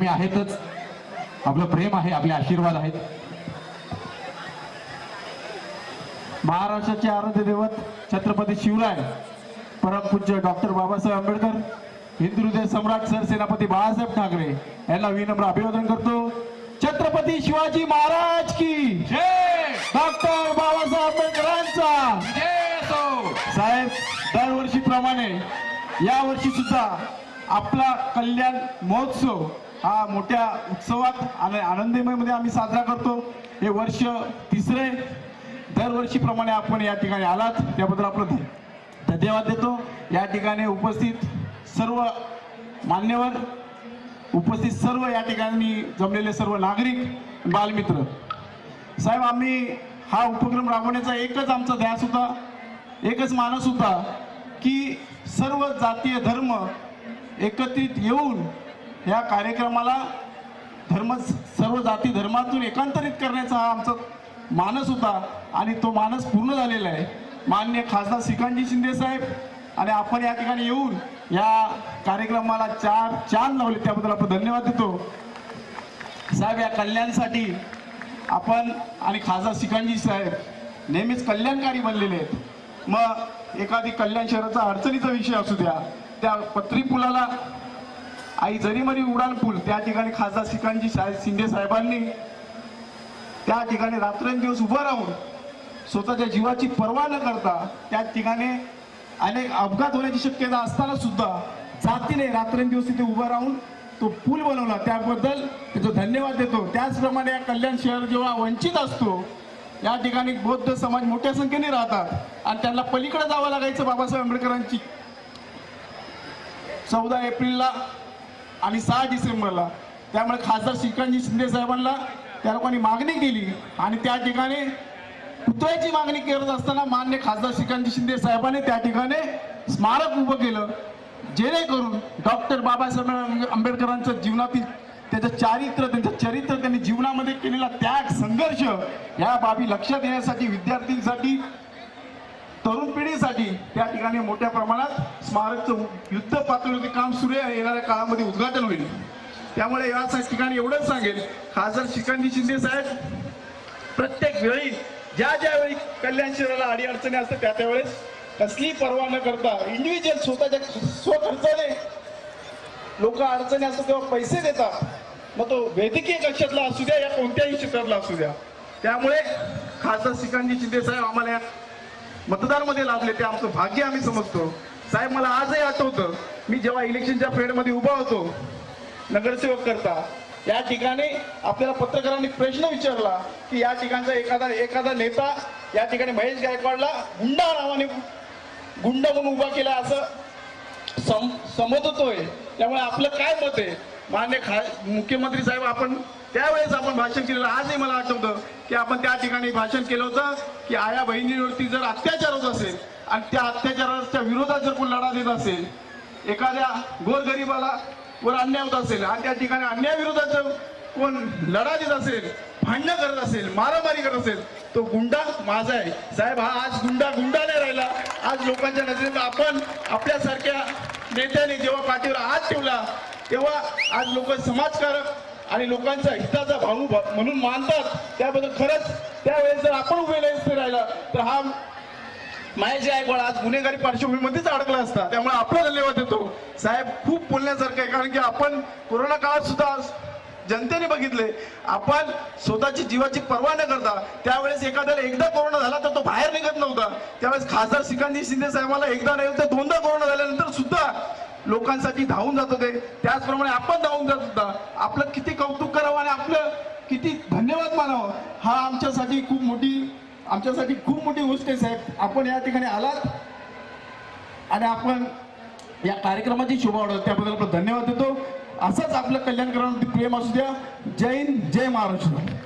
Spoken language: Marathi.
मी आहेतच. आपलं प्रेम आहे आपले आशीर्वाद आहेत. महाराष्ट्राचे आराध्य दैवत छत्रपती शिवराय परमपूज्य डॉक्टर बाबासाहेब आंबेडकर हिंदू हृदय सम्राट सरसेनापती बाळासाहेब ठाकरे यांना विनम्र अभिवादन करतो. छत्रपती शिवाजी महाराज की जय! डॉक्टर बाबासाहेब आंबेडकरांचा! साहेब दरवर्षीप्रमाणे या वर्षी सुद्धा आपला कल्याण महोत्सव हा मोठ्या उत्सवात आणि आनंदमयमध्ये आम्ही साजरा करतो. हे वर्ष तिसरे दरवर्षीप्रमाणे आपण या ठिकाणी आलात. त्याबद्दल आपलं धन्यवाद देतो. या ठिकाणी उपस्थित सर्व मान्यवर उपस्थित सर्व या ठिकाणी जमलेले सर्व नागरिक बालमित्र. साहेब आम्ही हा उपक्रम राबवण्याचा एकच आमचा ध्यास होता एकच मानस होता की सर्व जातीय धर्म एकत्रित येऊन या कार्यक्रमाला धर्म सर्व जाती धर्मातून एकांतरित करण्याचा हा आमचा मानस होता आणि तो मानस पूर्ण झालेला आहे. मान्य खासदार श्रीकांतजी शिंदे साहेब आणि आपण या ठिकाणी येऊन या कार्यक्रमाला चार चांद लावले. त्याबद्दल आपण धन्यवाद देतो. साहेब या कल्याणसाठी आपण आणि खासदार श्रीकांतजी साहेब नेहमीच कल्याणकारी बनलेले आहेत. मग एखादी कल्याण शहराचा अडचणीचा विषय असू द्या त्या पत्री पुलाला आई जरीमरी उडान पूल त्या ठिकाणी खासदार सिकांजी शिंदे साहेबांनी त्या ठिकाणी रात्रंदिवस उभं राहून स्वतःच्या जीवाची पर्वा न करता त्या ठिकाणी अनेक अपघात होण्याची शक्यता असताना सुद्धा जातीने रात्रंदिवस तिथे उभं राहून तो पूल बनवला. त्याबद्दल त्याचं धन्यवाद देतो. त्याचप्रमाणे या कल्याण शहर जेव्हा वंचित असतो या ठिकाणी बौद्ध समाज मोठ्या संख्येने राहतात आणि त्यांना पलीकडे जावं लागायचं बाबासाहेब आंबेडकरांची चौदा एप्रिलला आणि सहा डिसेंबरला. त्यामुळे खासदार श्रीकांतजी शिंदे साहेबांना त्या लोकांनी मागणी केली आणि त्या ठिकाणी पुतळ्याची मागणी करत असताना मान्य खासदार श्रीकांतजी शिंदे साहेबांनी त्या ठिकाणी स्मारक उभं केलं जेणेकरून डॉक्टर बाबासाहेब आंबेडकरांचं जीवनातील त्याचं चारित्र्य त्यांचं चरित्र त्यांनी जीवनामध्ये केलेला त्याग संघर्ष या बाबी लक्षात येण्यासाठी विद्यार्थ्यांसाठी तरुण पिढीसाठी त्या ठिकाणी मोठ्या प्रमाणात स्मारकचं युद्ध पातळीवरती काम सुरू आहे. येणाऱ्या काळामध्ये उद्घाटन होईल. त्यामुळे या ठिकाणी एवढंच सांगेल. खासदार श्रीकांतजी शिंदे साहेब प्रत्येक वेळी ज्या ज्या वेळी कल्याण शहराला अडीअडचणी असतात त्या त्यावेळेस कसली पर्वा न करता इंडिव्हिज्युअल स्वतःच्या स्वखर्चाने लोक अडचणी असतात तेव्हा पैसे देतात. मग तो वैद्यकीय कक्षातला असू द्या या कोणत्याही क्षेत्रातला असू द्या. त्यामुळे खासदार श्रीकांतजी शिंदे साहेब आम्हाला या मतदारमध्ये लाभले ते आमचं भाग्य आम्ही समजतो. साहेब मला आजही आठवतं मी जेव्हा इलेक्शनच्या फेडमध्ये उभा होतो नगरसेवक करता या ठिकाणी आपल्याला पत्रकारांनी प्रश्न विचारला की या ठिकाणचा एखादा एखादा नेता या ठिकाणी महेश गायकवाडला गुंडा नावाने गुंड म्हणून उभा केला असं सम समजतोय. त्यामुळे आपलं काय मत आहे? मान्य खा मुख्यमंत्री साहेब आपण त्यावेळेस आपण भाषण केलेलं आजही मला आठवतं की आपण त्या ठिकाणी भाषण केलं होतं की आया बहिणीवरती जर अत्याचार होत असेल आणि त्या अत्याचाराच्या विरोधात जर कोण लढा देत असेल एखाद्या गोरगरिबाला वर अन्याय होत असेल आणि त्या ठिकाणी अन्यायाविरोधात जर कोण लढा देत असेल भांडणं करत असेल मारामारी करत असेल तो गुंडा माझा आहे. साहेब हा आज गुंडा गुंडा नाही राहिला. आज लोकांच्या नजरेत आपण आपल्यासारख्या नेत्याने जेव्हा पाठीवर हात ठेवला तेव्हा आज लोक समाजकारक आणि लोकांचा हिताचा भाऊ म्हणून मानतात. त्याबद्दल खरंच त्यावेळेस जर आपण उभे नसते राहिला तर हा महेश गायकवाड आज गुन्हेगारी पार्श्वभूमीमध्येच अडकला असता. त्यामुळे आपला धन्यवाद देतो. साहेब खूप बोलण्यासारखं आहे कारण की आपण कोरोना काळात सुद्धा जनतेने बघितले. आपण स्वतःची जीवाची पर्वा न करता त्यावेळेस एखाद्याला एकदा कोरोना झाला तर तो बाहेर निघत नव्हता. त्यावेळेस खासदार श्रीकांतजी शिंदे साहेबांना एकदा नाही तर दोनदा कोरोना झाल्यानंतर सुद्धा लोकांसाठी धावून जात होते त्याचप्रमाणे आपण धावून जात होता. आपलं किती कौतुक करावं आणि आपलं किती धन्यवाद मानावं हा आमच्यासाठी खूप मोठी आमच्यासाठी खूप मोठी गोष्ट आहे साहेब. आपण या ठिकाणी आलात आणि आपण या कार्यक्रमाची शोभा वाढवत त्याबद्दल आपण धन्यवाद देतो. असंच आपलं कल्याण करण्यावरती प्रेम असू द्या. जय हिंद जय महाराष्ट्र.